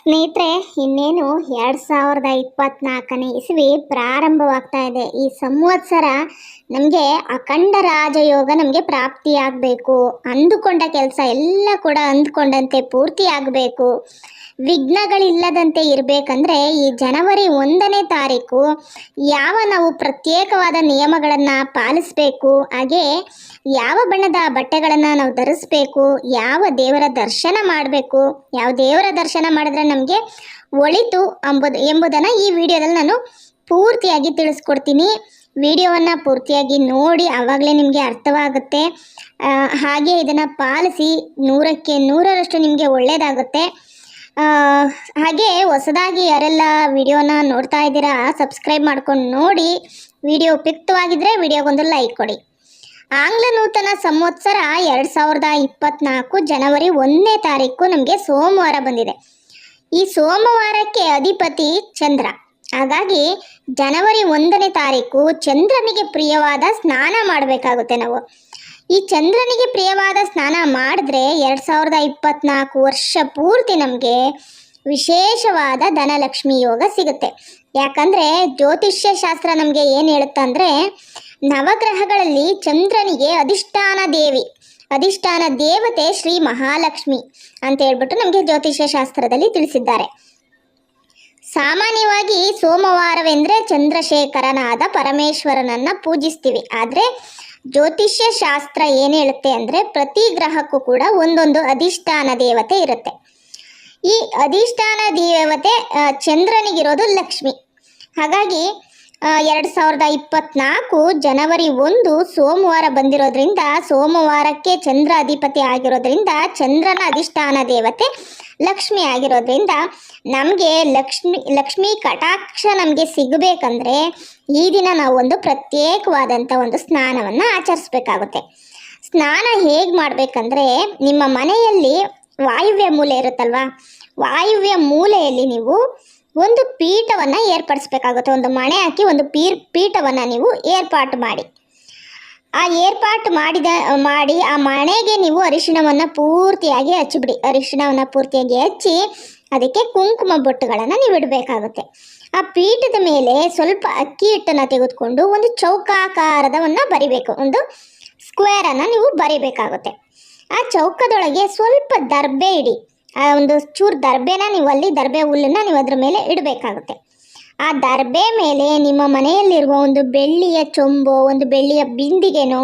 ಸ್ನೇಹಿತರೆ, ಇನ್ನೇನು ಎರಡು ಸಾವಿರದ ಇಪ್ಪತ್ನಾಲ್ಕನೇ ಇಸ್ವಿ ಪ್ರಾರಂಭವಾಗ್ತಾ ಇದೆ. ಈ ಸಂವತ್ಸರ ನಮಗೆ ಅಖಂಡ ರಾಜಯೋಗ ನಮಗೆ ಪ್ರಾಪ್ತಿಯಾಗಬೇಕು. ಅಂದುಕೊಂಡ ಕೆಲಸ ಎಲ್ಲ ಕೂಡ ಅಂದುಕೊಂಡಂತೆ ಪೂರ್ತಿ ಆಗಬೇಕು. ವಿಘ್ನಗಳಿಲ್ಲದಂತೆ ಇರಬೇಕಂದ್ರೆ ಈ ಜನವರಿ ಒಂದನೇ ತಾರೀಕು ಯಾವ ನಾವು ಪ್ರತ್ಯೇಕವಾದ ನಿಯಮಗಳನ್ನು ಪಾಲಿಸಬೇಕು. ಹಾಗೆ ಯಾವ ಬಣ್ಣದ ಬಟ್ಟೆಗಳನ್ನು ನಾವು ಧರಿಸ್ಬೇಕು, ಯಾವ ದೇವರ ದರ್ಶನ ಮಾಡಬೇಕು, ಯಾವ ದೇವರ ದರ್ಶನ ಮಾಡಿದ್ರೆ ನಮಗೆ ಒಳಿತು ಅಂಬುದು ಎಂಬುದನ್ನು ಈ ವಿಡಿಯೋದಲ್ಲಿ ನಾನು ಪೂರ್ತಿಯಾಗಿ ತಿಳಿಸ್ಕೊಡ್ತೀನಿ. ವಿಡಿಯೋವನ್ನು ಪೂರ್ತಿಯಾಗಿ ನೋಡಿ ಆವಾಗಲೇ ನಿಮಗೆ ಅರ್ಥವಾಗುತ್ತೆ. ಹಾಗೆ ಇದನ್ನು ಪಾಲಿಸಿ ನೂರಕ್ಕೆ ನೂರರಷ್ಟು ನಿಮಗೆ ಒಳ್ಳೆಯದಾಗುತ್ತೆ ಹಾಗೆ ಹೊಸದಾಗಿ ಯಾರೆಲ್ಲ ವಿಡಿಯೋನ ನೋಡ್ತಾ ಇದ್ದೀರಾ, ಸಬ್ಸ್ಕ್ರೈಬ್ ಮಾಡ್ಕೊಂಡು ನೋಡಿ. ವಿಡಿಯೋ ಉಪಯುಕ್ತವಾಗಿದ್ದರೆ ವಿಡಿಯೋಗೊಂದು ಲೈಕ್ ಕೊಡಿ. ಆಂಗ್ಲ ನೂತನ ಸಂವತ್ಸರ ಎರಡು ಸಾವಿರದ ಇಪ್ಪತ್ನಾಲ್ಕು ಜನವರಿ ಒಂದನೇ ತಾರೀಕು ನಮಗೆ ಸೋಮವಾರ ಬಂದಿದೆ. ಈ ಸೋಮವಾರಕ್ಕೆ ಅಧಿಪತಿ ಚಂದ್ರ. ಹಾಗಾಗಿ ಜನವರಿ ಒಂದನೇ ತಾರೀಕು ಚಂದ್ರನಿಗೆ ಪ್ರಿಯವಾದ ಸ್ನಾನ ಮಾಡಬೇಕಾಗುತ್ತೆ ನಾವು. ಈ ಚಂದ್ರನಿಗೆ ಪ್ರಿಯವಾದ ಸ್ನಾನ ಮಾಡಿದ್ರೆ ಎರಡು ಸಾವಿರದ ಇಪ್ಪತ್ನಾಲ್ಕು ವರ್ಷ ಪೂರ್ತಿ ನಮಗೆ ವಿಶೇಷವಾದ ಧನಲಕ್ಷ್ಮಿ ಯೋಗ ಸಿಗುತ್ತೆ. ಯಾಕಂದರೆ ಜ್ಯೋತಿಷ್ಯ ಶಾಸ್ತ್ರ ನಮಗೆ ಏನು ಹೇಳುತ್ತಂದರೆ ನವಗ್ರಹಗಳಲ್ಲಿ ಚಂದ್ರನಿಗೆ ಅಧಿಷ್ಠಾನ ದೇವಿ, ಅಧಿಷ್ಠಾನ ದೇವತೆ ಶ್ರೀ ಮಹಾಲಕ್ಷ್ಮಿ ಅಂತ ಹೇಳ್ಬಿಟ್ಟು ನಮಗೆ ಜ್ಯೋತಿಷ್ಯ ಶಾಸ್ತ್ರದಲ್ಲಿ ತಿಳಿಸಿದ್ದಾರೆ. ಸಾಮಾನ್ಯವಾಗಿ ಸೋಮವಾರವೆಂದರೆ ಚಂದ್ರಶೇಖರನಾದ ಪರಮೇಶ್ವರನನ್ನ ಪೂಜಿಸ್ತೀವಿ. ಆದರೆ ಜ್ಯೋತಿಷ್ಯ ಶಾಸ್ತ್ರ ಏನು ಹೇಳುತ್ತೆ ಅಂದರೆ ಪ್ರತಿ ಗ್ರಹಕ್ಕೂ ಕೂಡ ಒಂದೊಂದು ಅಧಿಷ್ಠಾನ ದೇವತೆ ಇರುತ್ತೆ. ಈ ಅಧಿಷ್ಠಾನ ದೇವತೆ ಚಂದ್ರನಿಗಿರೋದು ಲಕ್ಷ್ಮಿ. ಹಾಗಾಗಿ ಎರಡು ಸಾವಿರದ ಇಪ್ಪತ್ನಾಲ್ಕು ಜನವರಿ ಒಂದು ಸೋಮವಾರ ಬಂದಿರೋದ್ರಿಂದ ಸೋಮವಾರಕ್ಕೆ ಚಂದ್ರ ಅಧಿಪತಿ ಆಗಿರೋದ್ರಿಂದ ಚಂದ್ರನ ಅಧಿಷ್ಠಾನ ದೇವತೆ ಲಕ್ಷ್ಮಿ ಆಗಿರೋದ್ರಿಂದ ನಮಗೆ ಲಕ್ಷ್ಮಿ ಲಕ್ಷ್ಮಿ ಕಟಾಕ್ಷ ನಮಗೆ ಸಿಗಬೇಕಂದ್ರೆ ಈ ದಿನ ನಾವು ಒಂದು ಪ್ರತ್ಯೇಕವಾದಂಥ ಒಂದು ಸ್ನಾನವನ್ನು ಆಚರಿಸ್ಬೇಕಾಗುತ್ತೆ. ಸ್ನಾನ ಹೇಗೆ ಮಾಡಬೇಕಂದ್ರೆ ನಿಮ್ಮ ಮನೆಯಲ್ಲಿ ವಾಯುವ್ಯ ಮೂಲೆ ಇರುತ್ತಲ್ವಾ? ವಾಯುವ್ಯ ಮೂಲೆಯಲ್ಲಿ ನೀವು ಒಂದು ಪೀಠವನ್ನು ಏರ್ಪಡಿಸ್ಬೇಕಾಗುತ್ತೆ. ಒಂದು ಮಣೆ ಹಾಕಿ ಒಂದು ಪೀರ್ ಪೀಠವನ್ನು ನೀವು ಏರ್ಪಾಟು ಮಾಡಿ. ಆ ಏರ್ಪಾಟು ಮಾಡಿದ, ಮಾಡಿ ಆ ಮಣೆಗೆ ನೀವು ಅರಿಶಿಣವನ್ನು ಪೂರ್ತಿಯಾಗಿ ಹಚ್ಚಿಬಿಡಿ. ಅರಿಶಿಣವನ್ನು ಪೂರ್ತಿಯಾಗಿ ಹಚ್ಚಿ ಅದಕ್ಕೆ ಕುಂಕುಮ ಬೊಟ್ಟುಗಳನ್ನು ನೀವು ಇಡಬೇಕಾಗುತ್ತೆ. ಆ ಪೀಠದ ಮೇಲೆ ಸ್ವಲ್ಪ ಅಕ್ಕಿ ಹಿಟ್ಟನ್ನು ತೆಗೆದುಕೊಂಡು ಒಂದು ಚೌಕಾಕಾರದವನ್ನು ಬರಿಬೇಕು. ಒಂದು ಸ್ಕ್ವೇರನ್ನು ನೀವು ಬರಿಬೇಕಾಗುತ್ತೆ. ಆ ಚೌಕದೊಳಗೆ ಸ್ವಲ್ಪ ದರ್ಬೆ ಇಡಿ. ಆ ಒಂದು ಚೂರು ದರ್ಬೆನ ನೀವು ಅಲ್ಲಿ ದರ್ಬೆ ಹುಲ್ಲನ್ನು ನೀವು ಅದ್ರ ಮೇಲೆ ಇಡಬೇಕಾಗುತ್ತೆ. ಆ ದರ್ಬೆ ಮೇಲೆ ನಿಮ್ಮ ಮನೆಯಲ್ಲಿರುವ ಒಂದು ಬೆಳ್ಳಿಯ ಚೊಂಬು, ಒಂದು ಬೆಳ್ಳಿಯ ಬಿಂದಿಗೆನೋ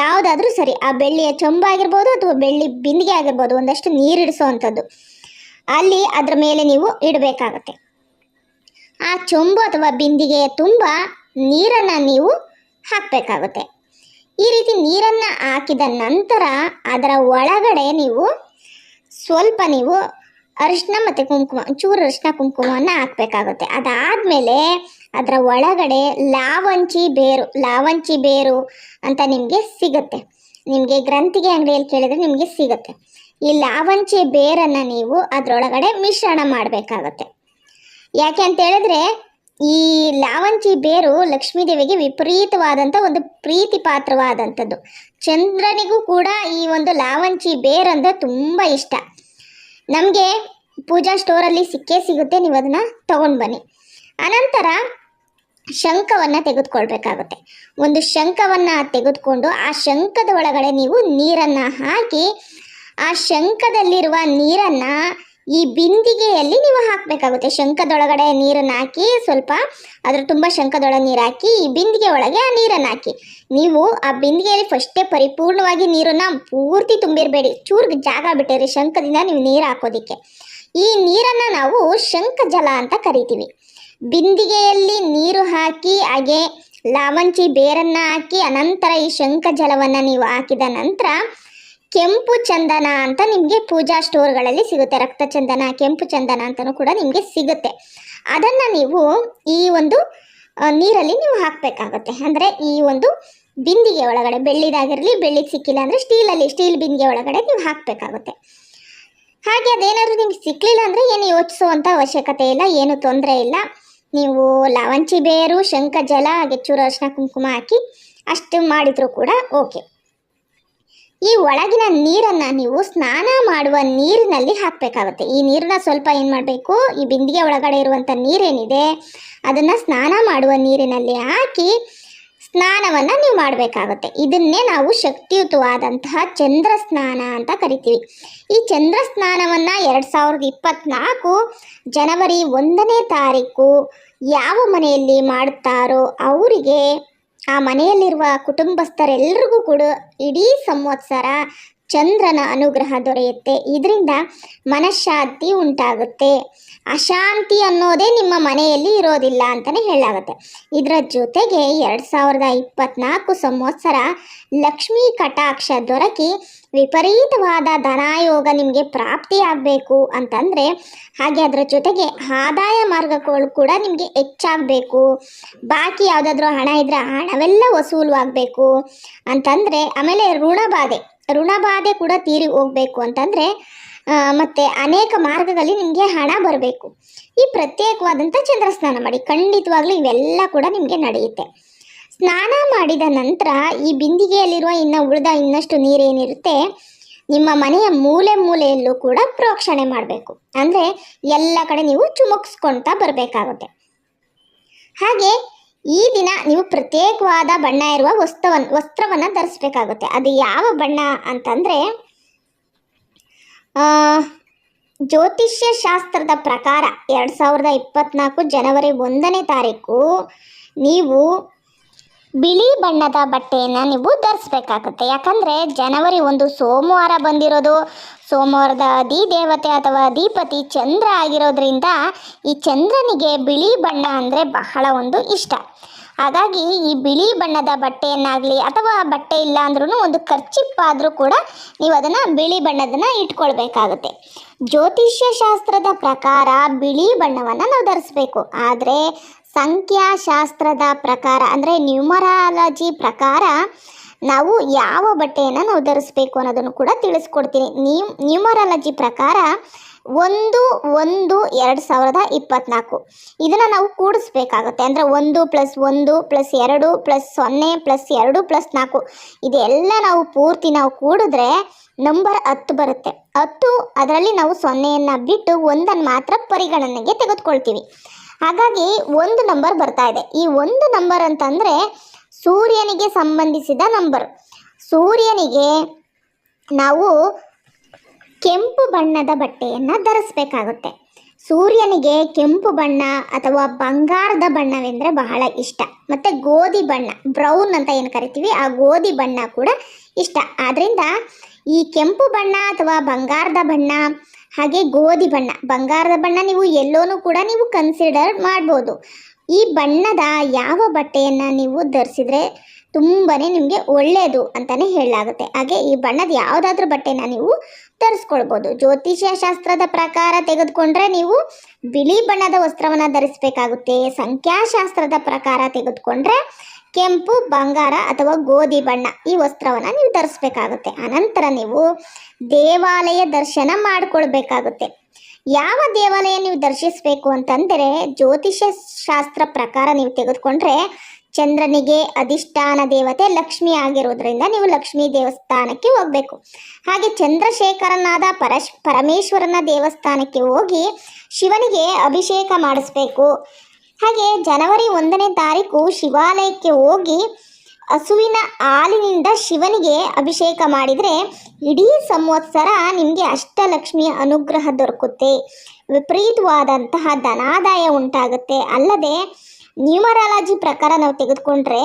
ಯಾವುದಾದ್ರೂ ಸರಿ, ಆ ಬೆಳ್ಳಿಯ ಚೊಂಬು ಆಗಿರ್ಬೋದು ಅಥವಾ ಬೆಳ್ಳಿ ಬಿಂದಿಗೆ ಆಗಿರ್ಬೋದು ಒಂದಷ್ಟು ನೀರಿಡಿಸೋವಂಥದ್ದು ಅಲ್ಲಿ ಅದ್ರ ಮೇಲೆ ನೀವು ಇಡಬೇಕಾಗತ್ತೆ. ಆ ಚೊಂಬು ಅಥವಾ ಬಿಂದಿಗೆಯ ತುಂಬ ನೀರನ್ನು ನೀವು ಹಾಕಬೇಕಾಗುತ್ತೆ. ಈ ರೀತಿ ನೀರನ್ನು ಹಾಕಿದ ನಂತರ ಅದರ ಒಳಗಡೆ ನೀವು ಸ್ವಲ್ಪ ನೀವು ಅರಿಶಿನ ಮತ್ತು ಕುಂಕುಮ, ಚೂರು ಅರಿಶಿನ ಕುಂಕುಮವನ್ನು ಹಾಕಬೇಕಾಗುತ್ತೆ. ಅದಾದಮೇಲೆ ಅದರ ಒಳಗಡೆ ಲಾವಂಚಿ ಬೇರು ಲಾವಂಚಿ ಬೇರು ಅಂತ ನಿಮಗೆ ಸಿಗುತ್ತೆ. ನಿಮಗೆ ಗ್ರಂಥಿಗೆ ಅಂಗಡಿಯಲ್ಲಿ ಕೇಳಿದರೆ ನಿಮಗೆ ಸಿಗುತ್ತೆ. ಈ ಲಾವಂಚಿ ಬೇರನ್ನು ನೀವು ಅದರೊಳಗಡೆ ಮಿಶ್ರಣ ಮಾಡಬೇಕಾಗುತ್ತೆ. ಯಾಕೆ ಅಂತ ಹೇಳಿದ್ರೆ, ಈ ಲಾವಂಚಿ ಬೇರು ಲಕ್ಷ್ಮೀದೇವಿಗೆ ವಿಪರೀತವಾದಂಥ ಒಂದು ಪ್ರೀತಿ ಪಾತ್ರವಾದಂಥದ್ದು ಚಂದ್ರನಿಗೂ ಕೂಡ ಈ ಒಂದು ಲಾವಂಚಿ ಬೇರಂದ್ರೆ ತುಂಬ ಇಷ್ಟ. ನಮಗೆ ಪೂಜಾ ಸ್ಟೋರಲ್ಲಿ ಸಿಕ್ಕೇ ಸಿಗುತ್ತೆ, ನೀವು ಅದನ್ನು ತೊಗೊಂಡು ಬನ್ನಿ. ಅನಂತರ ಶಂಖವನ್ನು ತೆಗೆದುಕೊಳ್ಬೇಕಾಗುತ್ತೆ. ಒಂದು ಶಂಖವನ್ನು ತೆಗೆದುಕೊಂಡು ಆ ಶಂಖದ ಒಳಗಡೆ ನೀವು ನೀರನ್ನು ಹಾಕಿ, ಆ ಶಂಖದಲ್ಲಿರುವ ನೀರನ್ನು ಈ ಬಿಂದಿಗೆಯಲ್ಲಿ ನೀವು ಹಾಕಬೇಕಾಗುತ್ತೆ. ಶಂಕದೊಳಗಡೆ ನೀರನ್ನು ಹಾಕಿ ಸ್ವಲ್ಪ ಅದರ ತುಂಬ ಶಂಕದೊಳಗೆ ನೀರು ಹಾಕಿ, ಈ ಬಿಂದಿಗೆ ಒಳಗೆ ಆ ನೀರನ್ನು ಹಾಕಿ. ನೀವು ಆ ಬಿಂದಿಗೆಯಲ್ಲಿ ಫಸ್ಟೇ ಪರಿಪೂರ್ಣವಾಗಿ ನೀರನ್ನು ಪೂರ್ತಿ ತುಂಬಿರಬೇಡಿ. ಚೂರು ಜಾಗ ಬಿಟ್ಟಿರಿ ಶಂಕದಿಂದ ನೀವು ನೀರು ಹಾಕೋದಿಕ್ಕೆ. ಈ ನೀರನ್ನು ನಾವು ಶಂಖ ಜಲ ಅಂತ ಕರಿತೀವಿ. ಬಿಂದಿಗೆಯಲ್ಲಿ ನೀರು ಹಾಕಿ, ಹಾಗೆ ಲಾವಂಚಿ ಬೇರನ್ನು ಹಾಕಿ, ಅನಂತರ ಈ ಶಂಖ ಜಲವನ್ನು ನೀವು ಹಾಕಿದ ನಂತರ ಕೆಂಪು ಚಂದನ ಅಂತ ನಿಮಗೆ ಪೂಜಾ ಸ್ಟೋರ್ಗಳಲ್ಲಿ ಸಿಗುತ್ತೆ. ರಕ್ತ ಚಂದನ, ಕೆಂಪು ಚಂದನ ಅಂತಲೂ ಕೂಡ ನಿಮಗೆ ಸಿಗುತ್ತೆ. ಅದನ್ನು ನೀವು ಈ ಒಂದು ನೀರಲ್ಲಿ ನೀವು ಹಾಕಬೇಕಾಗುತ್ತೆ. ಅಂದರೆ ಈ ಒಂದು ಬಿಂದಿಗೆ ಒಳಗಡೆ, ಬೆಳ್ಳಿದಾಗಿರಲಿ, ಬೆಳ್ಳಿಗೆ ಸಿಕ್ಕಿಲ್ಲ ಅಂದರೆ ಸ್ಟೀಲಲ್ಲಿ, ಸ್ಟೀಲ್ ಬಿಂದಿಗೆ ಒಳಗಡೆ ನೀವು ಹಾಕಬೇಕಾಗುತ್ತೆ. ಹಾಗೆ ಅದೇನಾದರೂ ನಿಮ್ಗೆ ಸಿಕ್ಕಲಿಲ್ಲ ಅಂದರೆ ಏನು ಯೋಚಿಸುವಂಥ ಅವಶ್ಯಕತೆ ಇಲ್ಲ, ಏನು ತೊಂದರೆ ಇಲ್ಲ. ನೀವು ಲವಂಚಿ ಬೇರು ಶಂಖ ಜಲ ಹಾಗೆ ಚೂರು ಅರಿಶಿನ ಕುಂಕುಮ ಹಾಕಿ ಅಷ್ಟು ಮಾಡಿದರೂ ಕೂಡ ಓಕೆ. ಈ ಒಳಗಿನ ನೀರನ್ನ ನೀವು ಸ್ನಾನ ಮಾಡುವ ನೀರಿನಲ್ಲಿ ಹಾಕಬೇಕಾಗುತ್ತೆ. ಈ ನೀರನ್ನ ಸ್ವಲ್ಪ ಏನು ಮಾಡಬೇಕು? ಈ ಬಿಂದಿಗೆ ಒಳಗಡೆ ಇರುವಂಥ ನೀರೇನಿದೆ, ಅದನ್ನು ಸ್ನಾನ ಮಾಡುವ ನೀರಿನಲ್ಲಿ ಹಾಕಿ ಸ್ನಾನವನ್ನು ನೀವು ಮಾಡಬೇಕಾಗುತ್ತೆ. ಇದನ್ನೇ ನಾವು ಶಕ್ತಿಯುತವಾದಂತಹ ಚಂದ್ರ ಸ್ನಾನ ಅಂತ ಕರಿತೀವಿ. ಈ ಚಂದ್ರ ಸ್ನಾನವನ್ನು ಎರಡು ಸಾವಿರದ ಇಪ್ಪತ್ತ್ನಾಲ್ಕು ಜನವರಿ ಒಂದನೇ ತಾರೀಕು ಯಾವ ಮನೆಯಲ್ಲಿ ಮಾಡುತ್ತಾರೋ ಅವರಿಗೆ ಆ ಮನೆಯಲ್ಲಿರುವ ಕುಟುಂಬಸ್ಥರೆಲ್ಲರಿಗೂ ಕೂಡ ಇಡೀ ಸಂವತ್ಸರ ಚಂದ್ರನ ಅನುಗ್ರಹ ದೊರೆಯುತ್ತೆ. ಇದರಿಂದ ಮನಃಶಾಂತಿ ಉಂಟಾಗುತ್ತೆ. ಅಶಾಂತಿ ಅನ್ನೋದೇ ನಿಮ್ಮ ಮನೆಯಲ್ಲಿ ಇರೋದಿಲ್ಲ ಅಂತಲೇ ಹೇಳಲಾಗುತ್ತೆ. ಇದರ ಜೊತೆಗೆ ಎರಡು ಸಾವಿರದ ಇಪ್ಪತ್ನಾಲ್ಕು ಸಂವತ್ಸರ ಲಕ್ಷ್ಮೀ ಕಟಾಕ್ಷ ದೊರಕಿ ವಿಪರೀತವಾದ ಧನಾಯೋಗ ನಿಮಗೆ ಪ್ರಾಪ್ತಿಯಾಗಬೇಕು ಅಂತಂದರೆ, ಹಾಗೆ ಅದರ ಜೊತೆಗೆ ಆದಾಯ ಮಾರ್ಗಗಳು ಕೂಡ ನಿಮಗೆ ಹೆಚ್ಚಾಗಬೇಕು. ಬಾಕಿ ಯಾವುದಾದ್ರೂ ಹಣ ಇದ್ದರೆ ಹಣವೆಲ್ಲ ವಸೂಲು ಆಗಬೇಕು ಅಂತಂದರೆ ಆಮೇಲೆ ಋಣಬಾಧೆ. ಋಣಬಾಧೆ ಕೂಡ ತೀರಿ ಹೋಗಬೇಕು ಅಂತಂದರೆ ಮತ್ತು ಅನೇಕ ಮಾರ್ಗಗಳಲ್ಲಿ ನಿಮಗೆ ಹಣ ಬರಬೇಕು. ಈ ಪ್ರತ್ಯೇಕವಾದಂಥ ಚಂದ್ರ ಸ್ನಾನ ಮಾಡಿ. ಖಂಡಿತವಾಗ್ಲೂ ಇವೆಲ್ಲ ಕೂಡ ನಿಮಗೆ ನಡೆಯುತ್ತೆ. ಸ್ನಾನ ಮಾಡಿದ ನಂತರ ಈ ಬಿಂದಿಗೆಯಲ್ಲಿರುವ ಇನ್ನು ಉಳಿದ ಇನ್ನಷ್ಟು ನೀರೇನಿರುತ್ತೆ, ನಿಮ್ಮ ಮನೆಯ ಮೂಲೆ ಮೂಲೆಯಲ್ಲೂ ಕೂಡ ಪ್ರೋಕ್ಷಣೆ ಮಾಡಬೇಕು. ಅಂದರೆ ಎಲ್ಲ ಕಡೆ ನೀವು ಚುಮುಕ್ಸ್ಕೊಳ್ತಾ ಬರಬೇಕಾಗುತ್ತೆ. ಹಾಗೆ ಈ ದಿನ ನೀವು ಪ್ರತ್ಯೇಕವಾದ ಬಣ್ಣ ಇರುವ ವಸ್ತುವನ್ನು ವಸ್ತ್ರವನ್ನು ಧರಿಸಬೇಕಾಗುತ್ತೆ. ಅದು ಯಾವ ಬಣ್ಣ ಅಂತಂದರೆ ಜ್ಯೋತಿಷ್ಯ ಶಾಸ್ತ್ರದ ಪ್ರಕಾರ ಎರಡು ಸಾವಿರದ ಇಪ್ಪತ್ತ್ನಾಲ್ಕು ಜನವರಿ ಒಂದನೇ ತಾರೀಕು ನೀವು ಬಿಳಿ ಬಣ್ಣದ ಬಟ್ಟೆಯನ್ನು ನೀವು ಧರಿಸ್ಬೇಕಾಗುತ್ತೆ. ಯಾಕಂದರೆ ಜನವರಿ ಒಂದು ಸೋಮವಾರ ಬಂದಿರೋದು. ಸೋಮವಾರದ ಅಧಿದೇವತೆ ಅಥವಾ ಅಧಿಪತಿ ಚಂದ್ರ ಆಗಿರೋದ್ರಿಂದ ಈ ಚಂದ್ರನಿಗೆ ಬಿಳಿ ಬಣ್ಣ ಅಂದರೆ ಬಹಳ ಒಂದು ಇಷ್ಟ. ಹಾಗಾಗಿ ಈ ಬಿಳಿ ಬಣ್ಣದ ಬಟ್ಟೆಯನ್ನಾಗಲಿ ಅಥವಾ ಬಟ್ಟೆ ಇಲ್ಲ ಅಂದ್ರೂ ಒಂದು ಖರ್ಚಿಪ್ಪಾದರೂ ಕೂಡ ನೀವು ಅದನ್ನು ಬಿಳಿ ಬಣ್ಣದನ್ನ ಇಟ್ಕೊಳ್ಬೇಕಾಗುತ್ತೆ. ಜ್ಯೋತಿಷ್ಯ ಶಾಸ್ತ್ರದ ಪ್ರಕಾರ ಬಿಳಿ ಬಣ್ಣವನ್ನು ನಾವು ಧರಿಸ್ಬೇಕು. ಆದರೆ ಸಂಖ್ಯಾಶಾಸ್ತ್ರದ ಪ್ರಕಾರ, ಅಂದರೆ ನ್ಯೂಮರಾಲಜಿ ಪ್ರಕಾರ ನಾವು ಯಾವ ಬಟ್ಟೆಯನ್ನು ನಾವು ಧರಿಸ್ಬೇಕು ಅನ್ನೋದನ್ನು ಕೂಡ ತಿಳಿಸ್ಕೊಡ್ತೀನಿ. ನ್ಯೂ, ನ್ಯೂಮರಾಲಜಿ ಪ್ರಕಾರ ಒಂದು ಒಂದು, ಎರಡು ಸಾವಿರದ ಇಪ್ಪತ್ತ್ನಾಲ್ಕು ಇದನ್ನು ನಾವು ಕೂಡಿಸ್ಬೇಕಾಗುತ್ತೆ. ಅಂದರೆ ಒಂದು ಪ್ಲಸ್ ಒಂದು ಪ್ಲಸ್ ಎರಡು ಪ್ಲಸ್ ಸೊನ್ನೆ ಪ್ಲಸ್ ಎರಡು ಪ್ಲಸ್ ನಾಲ್ಕು. ಇದೆಲ್ಲ ನಾವು ಪೂರ್ತಿ ನಾವು ಕೂಡಿದ್ರೆ ನಂಬರ್ ಹತ್ತು ಬರುತ್ತೆ. ಹತ್ತು, ಅದರಲ್ಲಿ ನಾವು ಸೊನ್ನೆಯನ್ನು ಬಿಟ್ಟು ಒಂದನ್ನು ಮಾತ್ರ ಪರಿಗಣನೆಗೆ ತೆಗೆದುಕೊಳ್ತೀವಿ. ಹಾಗಾಗಿ ಒಂದು ನಂಬರ್ ಬರ್ತಾ ಇದೆ. ಈ ಒಂದು ನಂಬರ್ ಅಂತಂದರೆ ಸೂರ್ಯನಿಗೆ ಸಂಬಂಧಿಸಿದ ನಂಬರ್ ಸೂರ್ಯನಿಗೆ ನಾವು ಕೆಂಪು ಬಣ್ಣದ ಬಟ್ಟೆಯನ್ನು ಧರಿಸ್ಬೇಕಾಗುತ್ತೆ. ಸೂರ್ಯನಿಗೆ ಕೆಂಪು ಬಣ್ಣ ಅಥವಾ ಬಂಗಾರದ ಬಣ್ಣವೆಂದರೆ ಬಹಳ ಇಷ್ಟ. ಮತ್ತು ಗೋಧಿ ಬಣ್ಣ, ಬ್ರೌನ್ ಅಂತ ಏನು ಕರಿತೀವಿ, ಆ ಗೋಧಿ ಬಣ್ಣ ಕೂಡ ಇಷ್ಟ. ಆದ್ದರಿಂದ ಈ ಕೆಂಪು ಬಣ್ಣ ಅಥವಾ ಬಂಗಾರದ ಬಣ್ಣ ಹಾಗೆ ಗೋಧಿ ಬಣ್ಣ. ಬಂಗಾರದ ಬಣ್ಣ ನೀವು ಎಲ್ಲೋನೂ ಕೂಡ ನೀವು ಕನ್ಸಿಡರ್ ಮಾಡ್ಬೋದು. ಈ ಬಣ್ಣದ ಯಾವ ಬಟ್ಟೆಯನ್ನು ನೀವು ಧರಿಸಿದ್ರೆ ತುಂಬಾ ನಿಮಗೆ ಒಳ್ಳೆಯದು ಅಂತಲೇ ಹೇಳಲಾಗುತ್ತೆ. ಹಾಗೆ ಈ ಬಣ್ಣದ ಯಾವುದಾದ್ರೂ ಬಟ್ಟೆನ ನೀವು ಧರಿಸ್ಕೊಳ್ಬೋದು. ಜ್ಯೋತಿಷ್ಯ ಶಾಸ್ತ್ರದ ಪ್ರಕಾರ ತೆಗೆದುಕೊಂಡ್ರೆ ನೀವು ಬಿಳಿ ಬಣ್ಣದ ವಸ್ತ್ರವನ್ನು ಧರಿಸಬೇಕಾಗುತ್ತೆ. ಸಂಖ್ಯಾಶಾಸ್ತ್ರದ ಪ್ರಕಾರ ತೆಗೆದುಕೊಂಡ್ರೆ ಕೆಂಪು, ಬಂಗಾರ ಅಥವಾ ಗೋಧಿ ಬಣ್ಣ ಈ ವಸ್ತ್ರವನ್ನು ನೀವು ಧರಿಸ್ಬೇಕಾಗುತ್ತೆ. ಅನಂತರ ನೀವು ದೇವಾಲಯ ದರ್ಶನ ಮಾಡಿಕೊಳ್ಬೇಕಾಗುತ್ತೆ. ಯಾವ ದೇವಾಲಯ ನೀವು ದರ್ಶಿಸಬೇಕು ಅಂತಂದರೆ ಜ್ಯೋತಿಷ್ಯ ಶಾಸ್ತ್ರ ಪ್ರಕಾರ ನೀವು ತೆಗೆದುಕೊಂಡ್ರೆ ಚಂದ್ರನಿಗೆ ಅಧಿಷ್ಠಾನ ದೇವತೆ ಲಕ್ಷ್ಮಿ ಆಗಿರೋದ್ರಿಂದ ನೀವು ಲಕ್ಷ್ಮಿ ದೇವಸ್ಥಾನಕ್ಕೆ ಹೋಗಬೇಕು. ಹಾಗೆ ಚಂದ್ರಶೇಖರನಾದ ಪರಶ್, ಪರಮೇಶ್ವರನ ದೇವಸ್ಥಾನಕ್ಕೆ ಹೋಗಿ ಶಿವನಿಗೆ ಅಭಿಷೇಕ ಮಾಡಿಸ್ಬೇಕು. ಹಾಗೆ ಜನವರಿ ಒಂದನೇ ತಾರೀಕು ಶಿವಾಲಯಕ್ಕೆ ಹೋಗಿ ಹಸುವಿನ ಹಾಲಿನಿಂದ ಶಿವನಿಗೆ ಅಭಿಷೇಕ ಮಾಡಿದರೆ ಇಡೀ ಸಂವತ್ಸರ ನಿಮಗೆ ಅಷ್ಟಲಕ್ಷ್ಮಿಯ ಅನುಗ್ರಹ ದೊರಕುತ್ತೆ. ವಿಪರೀತವಾದಂತಹ ಧನಾದಾಯ ಉಂಟಾಗುತ್ತೆ. ಅಲ್ಲದೆ ನ್ಯೂಮರಾಲಜಿ ಪ್ರಕಾರ ನಾವು ತೆಗೆದುಕೊಂಡ್ರೆ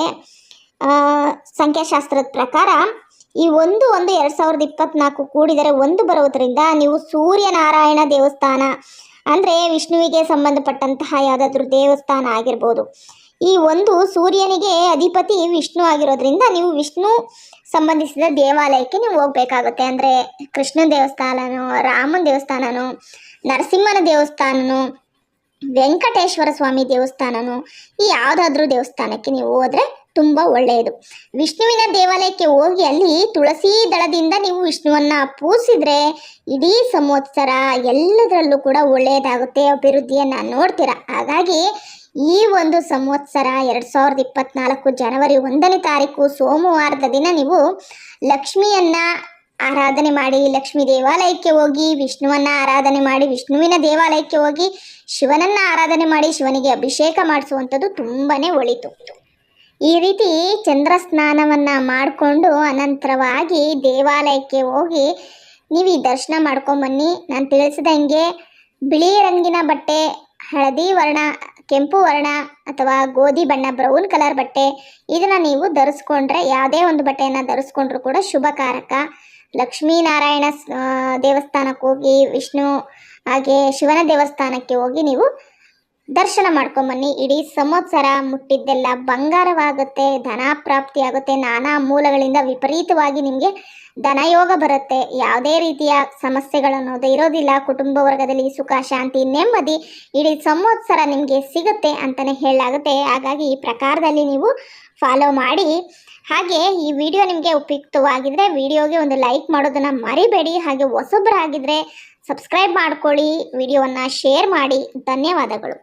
ಸಂಖ್ಯಾಶಾಸ್ತ್ರದ ಪ್ರಕಾರ ಈ ಒಂದು ಒಂದು ಎರಡು ಸಾವಿರದ ಇಪ್ಪತ್ನಾಲ್ಕು ಕೂಡಿದರೆ ಒಂದು ಬರುವುದರಿಂದ ನೀವು ಸೂರ್ಯನಾರಾಯಣ ದೇವಸ್ಥಾನ ಅಂದರೆ ವಿಷ್ಣುವಿಗೆ ಸಂಬಂಧಪಟ್ಟಂತಹ ಯಾವುದಾದ್ರೂ ದೇವಸ್ಥಾನ ಆಗಿರ್ಬೋದು. ಈ ಒಂದು ಸೂರ್ಯನಿಗೆ ಅಧಿಪತಿ ವಿಷ್ಣು ಆಗಿರೋದ್ರಿಂದ ನೀವು ವಿಷ್ಣು ಸಂಬಂಧಿಸಿದ ದೇವಾಲಯಕ್ಕೆ ನೀವು ಹೋಗ್ಬೇಕಾಗುತ್ತೆ. ಅಂದರೆ ಕೃಷ್ಣ ದೇವಸ್ಥಾನನೋ, ರಾಮನ ದೇವಸ್ಥಾನನೋ, ನರಸಿಂಹನ ದೇವಸ್ಥಾನನೋ, ವೆಂಕಟೇಶ್ವರ ಸ್ವಾಮಿ ದೇವಸ್ಥಾನನೋ, ಈ ಯಾವುದಾದ್ರೂ ದೇವಸ್ಥಾನಕ್ಕೆ ನೀವು ಹೋದರೆ ತುಂಬ ಒಳ್ಳೆಯದು. ವಿಷ್ಣುವಿನ ದೇವಾಲಯಕ್ಕೆ ಹೋಗಿ ಅಲ್ಲಿ ತುಳಸಿ ದಳದಿಂದ ನೀವು ವಿಷ್ಣುವನ್ನ ಪೂಜಿಸಿದ್ರೆ ಇಡೀ ಸಂವತ್ಸರ ಎಲ್ಲದರಲ್ಲೂ ಕೂಡ ಒಳ್ಳೆಯದಾಗುತ್ತೆ ಅಭಿವೃದ್ಧಿಯನ್ನು ನೋಡ್ತೀರಾ? ಹಾಗಾಗಿ ಈ ಒಂದು ಸಂವತ್ಸರ ಎರಡು ಸಾವಿರದ ಇಪ್ಪತ್ನಾಲ್ಕು ಜನವರಿ ಒಂದನೇ ತಾರೀಕು ಸೋಮವಾರದ ದಿನ ನೀವು ಲಕ್ಷ್ಮಿಯನ್ನು ಆರಾಧನೆ ಮಾಡಿ, ಲಕ್ಷ್ಮೀ ದೇವಾಲಯಕ್ಕೆ ಹೋಗಿ, ವಿಷ್ಣುವನ್ನ ಆರಾಧನೆ ಮಾಡಿ, ವಿಷ್ಣುವಿನ ದೇವಾಲಯಕ್ಕೆ ಹೋಗಿ ಶಿವನನ್ನ ಆರಾಧನೆ ಮಾಡಿ, ಶಿವನಿಗೆ ಅಭಿಷೇಕ ಮಾಡಿಸುವಂಥದ್ದು ತುಂಬಾನೇ ಒಳಿತು. ಈ ರೀತಿ ಚಂದ್ರ ಸ್ನಾನವನ್ನ ಮಾಡಿಕೊಂಡು ಅನಂತರವಾಗಿ ದೇವಾಲಯಕ್ಕೆ ಹೋಗಿ ನೀವು ಈ ದರ್ಶನ ಮಾಡ್ಕೊಂಬನ್ನಿ. ನಾನು ತಿಳಿಸಿದಂಗೆ ಬಿಳಿ ರಂಗಿನ ಬಟ್ಟೆ, ಹಳದಿ ವರ್ಣ, ಕೆಂಪು ವರ್ಣ ಅಥವಾ ಗೋಧಿ ಬಣ್ಣ, ಬ್ರೌನ್ ಕಲರ್ ಬಟ್ಟೆ ಇದನ್ನು ನೀವು ಧರಿಸ್ಕೊಂಡ್ರೆ ಯಾವುದೇ ಒಂದು ಬಟ್ಟೆಯನ್ನು ಧರಿಸ್ಕೊಂಡ್ರೂ ಕೂಡ ಶುಭಕಾರಕ. ಲಕ್ಷ್ಮೀನಾರಾಯಣ ದೇವಸ್ಥಾನಕ್ಕೆ ಹೋಗಿ, ವಿಷ್ಣು, ಹಾಗೆ ಶಿವನ ದೇವಸ್ಥಾನಕ್ಕೆ ಹೋಗಿ ನೀವು ದರ್ಶನ ಮಾಡ್ಕೊಂಬನ್ನಿ. ಇಡೀ ಸಂವತ್ಸರ ಮುಟ್ಟಿದ್ದೆಲ್ಲ ಬಂಗಾರವಾಗುತ್ತೆ ಧನ ಪ್ರಾಪ್ತಿ ಆಗುತ್ತೆ ನಾನಾ ಮೂಲಗಳಿಂದ ವಿಪರೀತವಾಗಿ ನಿಮಗೆ ಧನಯೋಗ ಬರುತ್ತೆ. ಯಾವುದೇ ರೀತಿಯ ಸಮಸ್ಯೆಗಳನ್ನೋದು ಇರೋದಿಲ್ಲ. ಕುಟುಂಬ ವರ್ಗದಲ್ಲಿ ಸುಖ, ಶಾಂತಿ, ನೆಮ್ಮದಿ ಇಡೀ ಸಂವತ್ಸರ ನಿಮಗೆ ಸಿಗುತ್ತೆ ಅಂತಲೇ ಹೇಳಲಾಗುತ್ತೆ. ಹಾಗಾಗಿ ಈ ಪ್ರಕಾರದಲ್ಲಿ ನೀವು ಫಾಲೋ ಮಾಡಿ. ಹಾಗೆ ಈ ವಿಡಿಯೋ ನಿಮಗೆ ಉಪಯುಕ್ತವಾಗಿದ್ದರೆ ವಿಡಿಯೋಗೆ ಒಂದು ಲೈಕ್ ಮಾಡೋದನ್ನು ಮರಿಬೇಡಿ. ಹಾಗೆ ಹೊಸೊಬ್ಬರಾಗಿದ್ದರೆ ಸಬ್ಸ್ಕ್ರೈಬ್ ಮಾಡ್ಕೊಳ್ಳಿ. ವಿಡಿಯೋವನ್ನು ಶೇರ್ ಮಾಡಿ. ಧನ್ಯವಾದಗಳು.